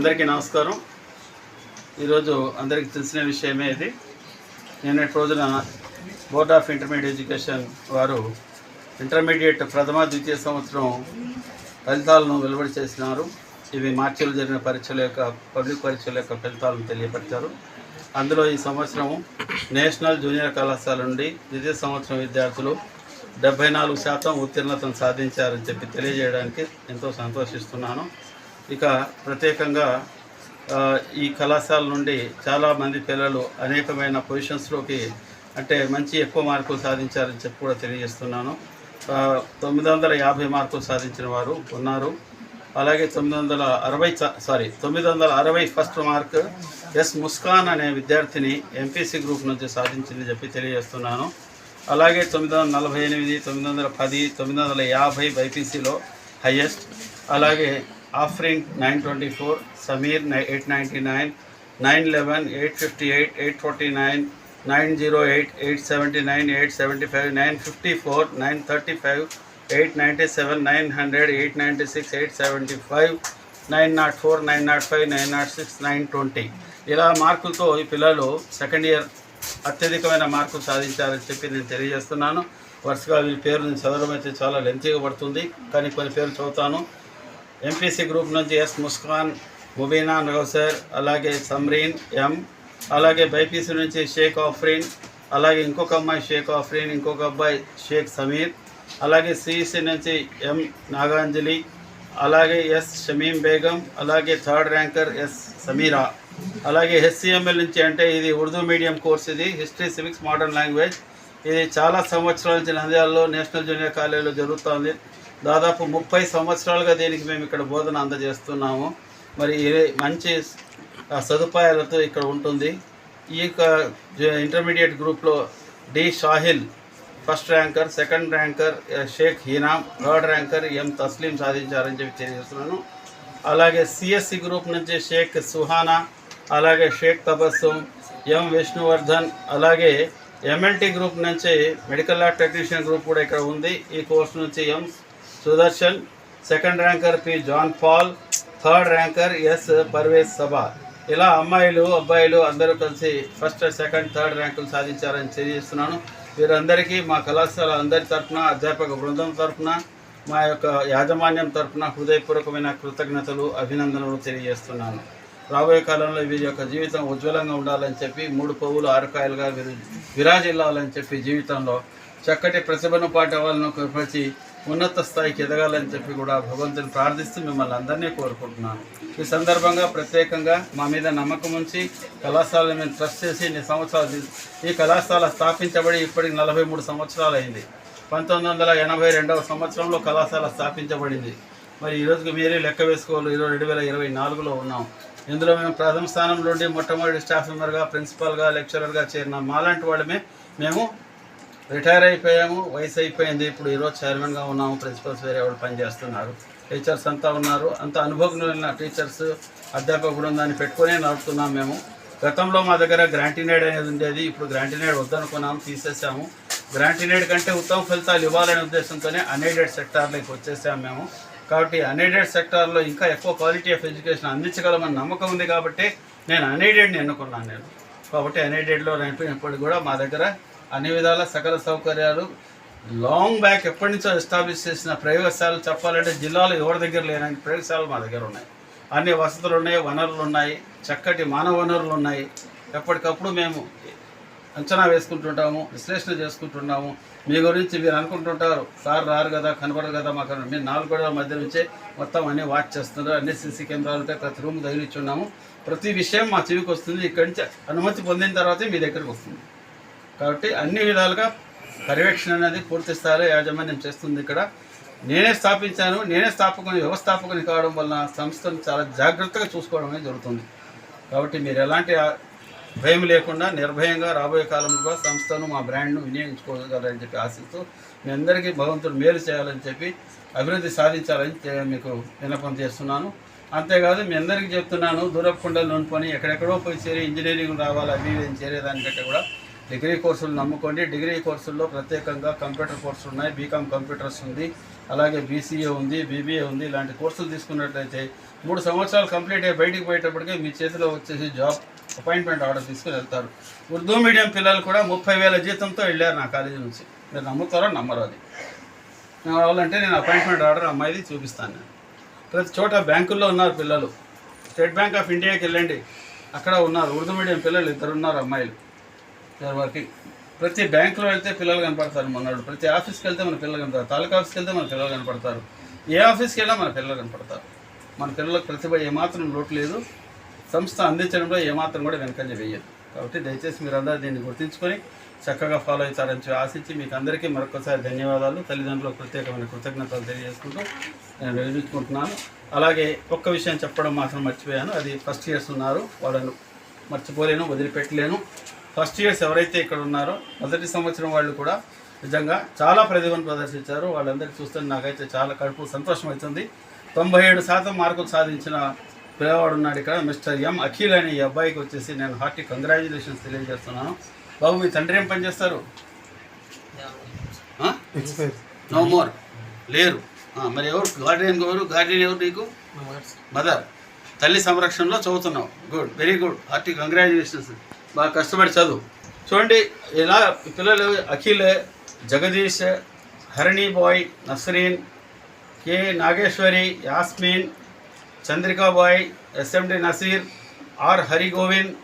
అందరికీ నమస్కారం. ఈరోజు అందరికీ తెలిసిన విషయమే ఇది. నిన్నటి రోజున బోర్డ్ ఆఫ్ ఇంటర్మీడియట్ ఎడ్యుకేషన్ వారు ఇంటర్మీడియట్ ప్రథమ ద్వితీయ సంవత్సరం ఫలితాలను వెలువడి చేసినారు. ఇవి మార్చిలో జరిగిన పరీక్షల యొక్క పబ్లిక్ పరీక్షల యొక్క ఫలితాలను తెలియపరిచారు. అందులో ఈ సంవత్సరం నేషనల్ జూనియర్ కళాశాల నుండి ద్వితీయ సంవత్సరం విద్యార్థులు డెబ్బై నాలుగు శాతం ఉత్తీర్ణతను సాధించారని చెప్పి తెలియజేయడానికి ఎంతో సంతోషిస్తున్నాను. ఇక ప్రత్యేకంగా ఈ కళాశాల నుండి చాలామంది పిల్లలు అనేకమైన పొజిషన్స్లోకి అంటే మంచి ఎక్కువ మార్కులు సాధించారని చెప్పి కూడా తెలియజేస్తున్నాను. తొమ్మిది వందల యాభై మార్కులు సాధించిన వారు ఉన్నారు. అలాగే తొమ్మిది వందల అరవై సారీ తొమ్మిది వందల అరవై ఫస్ట్ మార్క్ ఎస్ ముస్కాన్ అనే విద్యార్థిని ఎంపీసీ గ్రూప్ నుంచి సాధించింది చెప్పి తెలియజేస్తున్నాను. అలాగే తొమ్మిది వందల నలభై ఎనిమిది తొమ్మిది వందల పది తొమ్మిది వందల యాభై బైపీసీలో హయ్యెస్ట్ అలాగే offering nine twenty four Sameer eight ninety nine nine eleven eight fifty eight eight forty nine nine zero eight eight seventy nine eight seventy five nine fifty four nine thirty five eight ninety seven nine hundred eight ninety six eight seventy five nine nought four nine nought five nine nought six nine twenty. ఇలా మార్కులతో ఈ పిల్లలు second year అత్యధికమైన మార్కులు సాధించారని చెప్పి నేను తెలియజేస్తున్నాను. వరుసగా వీళ్ళ పేరు నేను చదవడం అయితే చాలా లెంతీగా పడుతుంది. కానీ కొన్ని పేర్లు చదువుతాను. ఎంపీసీ గ్రూప్ నుంచి ఎస్ ముస్కాన్ ముబీనా నౌసర్ అలాగే సమ్రీన్ ఎం అలాగే బైపీసీ నుంచి షేక్ ఆఫ్రీన్ అలాగే ఇంకొక అమ్మాయి షేక్ ఆఫ్రీన్ ఇంకొక అబ్బాయి షేక్ సమీర్ అలాగే సిఈసీ నుంచి ఎం నాగాంజలి అలాగే ఎస్ షమీం బేగం అలాగే థర్డ్ ర్యాంకర్ ఎస్ సమీరా అలాగే హెచ్సిఎంఎల్ నుంచి అంటే ఇది ఉర్దూ మీడియం కోర్స్ ఇది హిస్టరీ సివిక్స్ మోడర్న్ లాంగ్వేజ్. ఇది చాలా సంవత్సరాల నుంచి నంద్యాలలో నేషనల్ జూనియర్ కాలేజీలో జరుగుతోంది. దాదాపు ముప్పై సంవత్సరాలుగా దీనికి మేము ఇక్కడ బోధన అందజేస్తున్నాము. మరి ఇది మంచి సదుపాయాలతో ఇక్కడ ఉంటుంది. ఈ యొక్క ఇంటర్మీడియట్ గ్రూప్లో D Shahil first ranker second ranker Sheikh Heenam third ranker M Tasleem సాధించారని చెప్పి తెలియజేస్తున్నాను. అలాగే సిఎస్సి గ్రూప్ నుంచి షేక్ సుహానా అలాగే షేక్ తబస్సుం ఎం విష్ణువర్ధన్ అలాగే ఎంఎల్టీ గ్రూప్ నుంచి మెడికల్ ల్యాబ్ టెక్నీషియన్ గ్రూప్ కూడా ఇక్కడ ఉంది. ఈ కోర్సు నుంచి M Sudarshan second ranker P. John Paul third ranker S. Parvez Saba. ఇలా అమ్మాయిలు అబ్బాయిలు అందరూ కలిసి ఫస్ట్ సెకండ్ థర్డ్ ర్యాంకులు సాధించారని తెలియజేస్తున్నాను. వీరందరికీ మా కళాశాల అందరి తరఫున అధ్యాపక బృందం తరఫున మా యొక్క యాజమాన్యం తరఫున హృదయపూర్వకమైన కృతజ్ఞతలు అభినందనలు తెలియజేస్తున్నాను. రాబోయే కాలంలో వీరి యొక్క జీవితం ఉజ్వలంగా ఉండాలని చెప్పి మూడు పువ్వులు ఆరుకాయలుగా వీరు విరాజిల్లాలని చెప్పి జీవితంలో చక్కటి ప్రతిభను పాటవాలను కృపచి ఉన్నత స్థాయికి ఎదగాలని చెప్పి కూడా భగవంతుని ప్రార్థిస్తూ మిమ్మల్ని అందరినీ కోరుకుంటున్నాను. ఈ సందర్భంగా ప్రత్యేకంగా మా మీద నమ్మకం ఉంచి కళాశాలను మేము ట్రస్ట్ చేసి ఇన్ని సంవత్సరాలు ఈ కళాశాల స్థాపించబడి ఇప్పటికి నలభై మూడు సంవత్సరాలు అయింది. పంతొమ్మిది వందల ఎనభై రెండవ సంవత్సరంలో కళాశాల స్థాపించబడింది. మరి ఈరోజుకి మీరే లెక్క వేసుకోవాలి. ఈరోజు రెండు వేల ఇరవై నాలుగులో ఉన్నాం. ఇందులో మేము ప్రథమ స్థానం నుండి మొట్టమొదటి స్టాఫ్ మెంబర్గా ప్రిన్సిపాల్గా లెక్చరర్గా చేరిన. మాలాంటి వాళ్ళమే మేము రిటైర్ అయిపోయాము వయసు అయిపోయింది. ఇప్పుడు ఈరోజు చైర్మన్గా ఉన్నాము ప్రిన్సిపల్స్ వేరే వాళ్ళు పనిచేస్తున్నారు. టీచర్స్ అంతా ఉన్నారు. అంత అనుభవం టీచర్స్ అధ్యాపక బృందాన్ని పెట్టుకునే నడుపుతున్నాం మేము. గతంలో మా దగ్గర గ్రాంటినేడ్ అనేది ఉండేది. ఇప్పుడు గ్రాంటినేడ్ వద్దనుకున్నాము తీసేసాము. గ్రాంటినేడ్ కంటే ఉత్తమ ఫలితాలు ఇవ్వాలనే ఉద్దేశంతోనే అన్ఎయిడెడ్ సెక్టార్లోకి వచ్చేసాము మేము. కాబట్టి అన్ఎయిడెడ్ సెక్టార్లో ఇంకా ఎక్కువ క్వాలిటీ ఆఫ్ ఎడ్యుకేషన్ అందించగలమని నమ్మకం ఉంది కాబట్టి నేను అన్ఎయిడెడ్ని ఎన్నుకున్నాను నేను. కాబట్టి అన్ఎయిడెడ్లో నడిపినప్పటికీ కూడా మా దగ్గర అన్ని విధాల సకల సౌకర్యాలు. లాంగ్ బ్యాక్ ఎప్పటి నుంచో ఎస్టాబ్లిష్ చేసిన ప్రయోగశాలలు చెప్పాలంటే జిల్లాలో ఎవరి దగ్గర లేనని ప్రయోగశాలలు మా దగ్గర ఉన్నాయి. అన్ని వసతులు ఉన్నాయి వనరులు ఉన్నాయి చక్కటి మానవ వనరులు ఉన్నాయి. ఎప్పటికప్పుడు మేము అంచనా వేసుకుంటుంటాము విశ్లేషణ చేసుకుంటున్నాము మీ గురించి మీరు అనుకుంటుంటారు సార్ రారు కదా కనబడరు కదా మాకు మీరు నాలుగు గోడల మధ్య నుంచే మొత్తం అన్ని వాచ్ చేస్తున్నారు. అన్ని సీసీ కెమెరాలు ఉంటాయి ప్రతి రూమ్ తగిలిచ్చున్నాము. ప్రతి విషయం మా చెవికి వస్తుంది. ఇక్కడి నుంచి అనుమతి పొందిన తర్వాతే మీ దగ్గరకు వస్తుంది. కాబట్టి అన్ని విధాలుగా పర్యవేక్షణ అనేది పూర్తి స్థాయిలో యాజమాన్యం చేస్తుంది ఇక్కడ. నేనే స్థాపించాను నేనే స్థాపకుని వ్యవస్థాపకుని కావడం వలన సంస్థను చాలా జాగ్రత్తగా చూసుకోవడం అనేది జరుగుతుంది. కాబట్టి మీరు ఎలాంటి భయం లేకుండా నిర్భయంగా రాబోయే కాలంలో సంస్థను మా బ్రాండ్ను వినియోగించుకోగలరని చెప్పి ఆశిస్తూ మీ అందరికీ భగవంతుడు మేలు చేయాలని చెప్పి అభివృద్ధి సాధించాలని మీకు విన్నపం చేస్తున్నాను. అంతేకాదు మీ అందరికీ చెప్తున్నాను దూరపు కుండలు నూనుకొని ఎక్కడెక్కడో పోయి చేరి ఇంజనీరింగ్ రావాలి అభివృద్ధి చేరేదానికంటే కూడా డిగ్రీ కోర్సులు నమ్ముకోండి. డిగ్రీ కోర్సుల్లో ప్రత్యేకంగా కంప్యూటర్ కోర్సులు ఉన్నాయి. బీకామ్ కంప్యూటర్స్ ఉంది. అలాగే బీసీఏ ఉంది బీబీఏ ఉంది. ఇలాంటి కోర్సులు తీసుకున్నట్లయితే మూడు సంవత్సరాలు కంప్లీట్ అయ్యి బయటికి పోయేటప్పటికి మీ చేతిలో వచ్చేసి జాబ్ అపాయింట్మెంట్ ఆర్డర్ తీసుకుని వెళ్తారు. ఉర్దూ మీడియం పిల్లలు కూడా ముప్పై వేల జీతంతో వెళ్ళారు నా కాలేజీ నుంచి. మీరు నమ్ముతారో నమ్మరు అది. కావాలంటే నేను అపాయింట్మెంట్ ఆర్డర్ అమ్మాయిది చూపిస్తాను నేను. ప్రతి చోట బ్యాంకుల్లో ఉన్నారు పిల్లలు. స్టేట్ బ్యాంక్ ఆఫ్ ఇండియాకి వెళ్ళండి. అక్కడ ఉన్నారు. ఉర్దూ మీడియం పిల్లలు ఇద్దరు ఉన్నారు అమ్మాయిలు. ఇద్దరు ప్రతి బ్యాంకులో వెళ్తే పిల్లలు కనపడతారు మొన్నడు. ప్రతి ఆఫీస్కి వెళ్తే మన పిల్లలు కనపడతారు. తాలూకా ఆఫీస్కి వెళ్తే మన పిల్లలు కనపడతారు. ఏ ఆఫీస్కి వెళ్ళినా మన పిల్లలు కనపడతారు. మన పిల్లలకు ప్రతిభ ఏమాత్రం లోటు లేదు. సంస్థ అందించడంలో ఏమాత్రం కూడా వెనకంజ వేయదు. కాబట్టి దయచేసి మీరందరూ దీన్ని గుర్తుంచుకొని చక్కగా ఫాలో అవుతారని చెప్పి ఆశించి మీకు అందరికీ మరొకసారి ధన్యవాదాలు. తల్లిదండ్రులకు ప్రత్యేకమైన కృతజ్ఞతలు తెలియజేసుకుంటూ నేను వినిపించుకుంటున్నాను అలాగే ఒక్క విషయం చెప్పడం మాత్రం మర్చిపోయాను. అది ఫస్ట్ ఇయర్స్ ఉన్నారు. వాళ్ళను మర్చిపోలేను వదిలిపెట్టలేను. ఫస్ట్ ఇయర్స్ ఎవరైతే ఇక్కడ ఉన్నారో మొదటి సంవత్సరం వాళ్ళు కూడా నిజంగా చాలా ప్రతిభను ప్రదర్శించారు. వాళ్ళందరికీ చూస్తే నాకైతే చాలా కడుపు సంతోషం అవుతుంది. తొంభై ఏడు శాతం మార్కులు సాధించిన పిల్లవాడు ఉన్నాడు ఇక్కడ మిస్టర్ ఎం అఖిల్ అనే ఈ అబ్బాయికి వచ్చేసి నేను హార్టీ కంగ్రాచులేషన్స్ తెలియజేస్తున్నాను. బాబు మీ తండ్రి ఏం పని చేస్తారు? నో మోర్ లేరు. ఆ, మరి ఎవరు? గార్డియన్ ఎవరు? గార్డియన్ ఎవరు నీకు? మదర్. తల్లి సంరక్షణలో చదువుతున్నావు. Good. Very good. Hearty congratulations. బాగా కష్టపడి చదువు. చూడండి ఇలా పిల్లలు Akhil Jagadish Harini Bai Nasreen K Nageswari Yasmin Chandrika Bai SMD Naseer R Hari Govind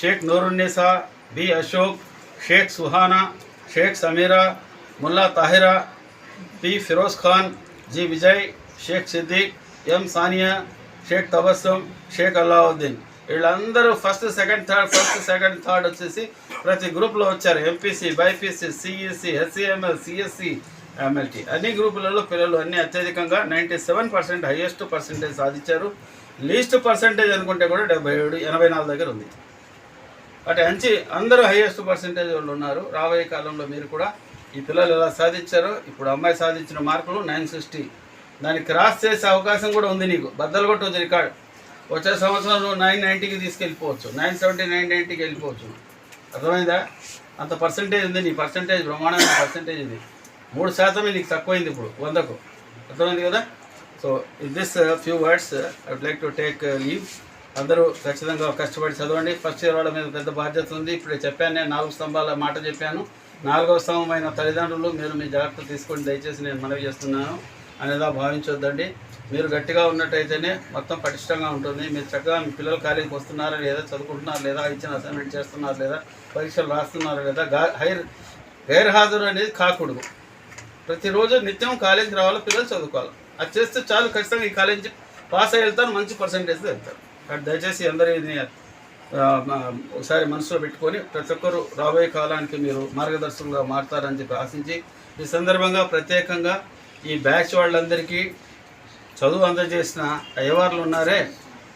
Sheikh Noorunnisa B Ashok Sheikh Suhana Sheikh Sameera Mulla Tahira P Firoz Khan G Vijay Sheikh Siddiq M Sania Sheikh Tabassum Sheikh Allauddin. వీళ్ళందరూ first second third first second third వచ్చేసి ప్రతి గ్రూప్లో వచ్చారు. MPC BiPC CEC SCML CSC MLT అన్ని గ్రూపులలో పిల్లలు అన్ని అత్యధికంగా ninety seven percent highest percentage సాధించారు. లీస్ట్ పర్సెంటేజ్ అనుకుంటే కూడా డెబ్బై ఏడు ఎనభై నాలుగు దగ్గర ఉంది. అటు అంచి అందరూ హైయెస్ట్ పర్సెంటేజ్ వాళ్ళు ఉన్నారు. రాబోయే కాలంలో మీరు కూడా ఈ పిల్లలు ఎలా సాధించారో ఇప్పుడు అమ్మాయి సాధించిన మార్కులు నైన్ సిక్స్టీ. దాన్ని క్రాస్ చేసే అవకాశం కూడా ఉంది నీకు. బద్దలు కొట్టవచ్చు రికార్డ్ వచ్చే సంవత్సరం నువ్వు నైన్ నైంటీకి తీసుకెళ్ళిపోవచ్చు. నైన్ సెవెంటీ నైన్ నైంటీకి వెళ్ళిపోవచ్చు. అర్థమైందా? అంత పర్సంటేజ్ ఉంది నీ పర్సంటేజ్ బ్రహ్మాండమైన పర్సంటేజ్ ఉంది. మూడు శాతమే నీకు తక్కువైంది ఇప్పుడు వందకు. అర్థమైంది కదా? So in this few words I'd like to take leave అందరూ ఖచ్చితంగా కష్టపడి చదవండి. ఫస్ట్ ఇయర్ వాళ్ళ మీద పెద్ద బాధ్యత ఉంది. ఇప్పుడే చెప్పాను నేను నాలుగు స్తంభాల మాట చెప్పాను. నాలుగవ స్తంభమైన తల్లిదండ్రులు మీరు మీ జాగ్రత్త తీసుకొని దయచేసి నేను మనవి చేస్తున్నాను అనేదా భావించొద్దండి. మీరు గట్టిగా ఉన్నట్టయితేనే మొత్తం పటిష్టంగా ఉంటుంది. మీరు చక్కగా మీ పిల్లలు కాలేజీకి వస్తున్నారా లేదా చదువుకుంటున్నారు లేదా ఇచ్చిన అసైన్మెంట్ చేస్తున్నారు లేదా పరీక్షలు రాస్తున్నారు లేదా హైర్ హైర్ గైర్హాజరు అనేది కాకూడదు. ప్రతిరోజు నిత్యం కాలేజీకి రావాలి పిల్లలు చదువుకోవాలి. అది చేస్తే చాలు ఖచ్చితంగా ఈ కాలేజీ పాస్ అయ్యి వెళ్తారు మంచి పర్సంటేజ్ వెళ్తారు. కాబట్టి దయచేసి అందరూ ఇది ఒకసారి మనసులో పెట్టుకొని ప్రతి ఒక్కరు రాబోయే కాలానికి మీరు మార్గదర్శకులుగా మారుతారని చెప్పి ఆశించి ఈ సందర్భంగా ప్రత్యేకంగా ఈ బ్యాచ్ వాళ్ళందరికీ చదువు అందజేసిన అయ్యవార్లు ఉన్నారే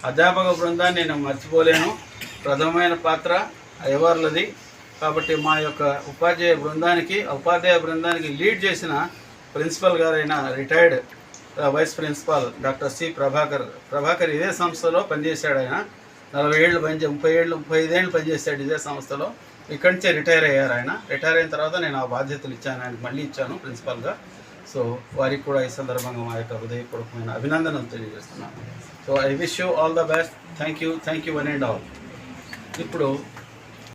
అధ్యాపక బృందాన్ని నేను మర్చిపోలేను. ప్రథమమైన పాత్ర అయ్యవార్లది. కాబట్టి మా యొక్క ఉపాధ్యాయ బృందానికి ఉపాధ్యాయ బృందానికి లీడ్ చేసిన ప్రిన్సిపల్ గారైన retired vice principal doctor C Prabhakar. Prabhakar ఇదే సంస్థలో పనిచేశాడు ఆయన. నలభై ఏళ్ళు పనిచే ముప్పై ఏళ్ళు ముప్పై ఐదేళ్ళు పనిచేశాడు ఇదే సంస్థలో. ఇక్కడి నుంచే రిటైర్ అయ్యారు ఆయన. రిటైర్ అయిన తర్వాత నేను ఆ బాధ్యతలు ఇచ్చాను ఆయనకు మళ్ళీ ఇచ్చాను ప్రిన్సిపాల్గా. సో వారికి కూడా ఈ సందర్భంగా మా యొక్క హృదయపూర్వకమైన అభినందనలు తెలియజేస్తున్నాను. So I wish you all the best thank you thank you one and all ఇప్పుడు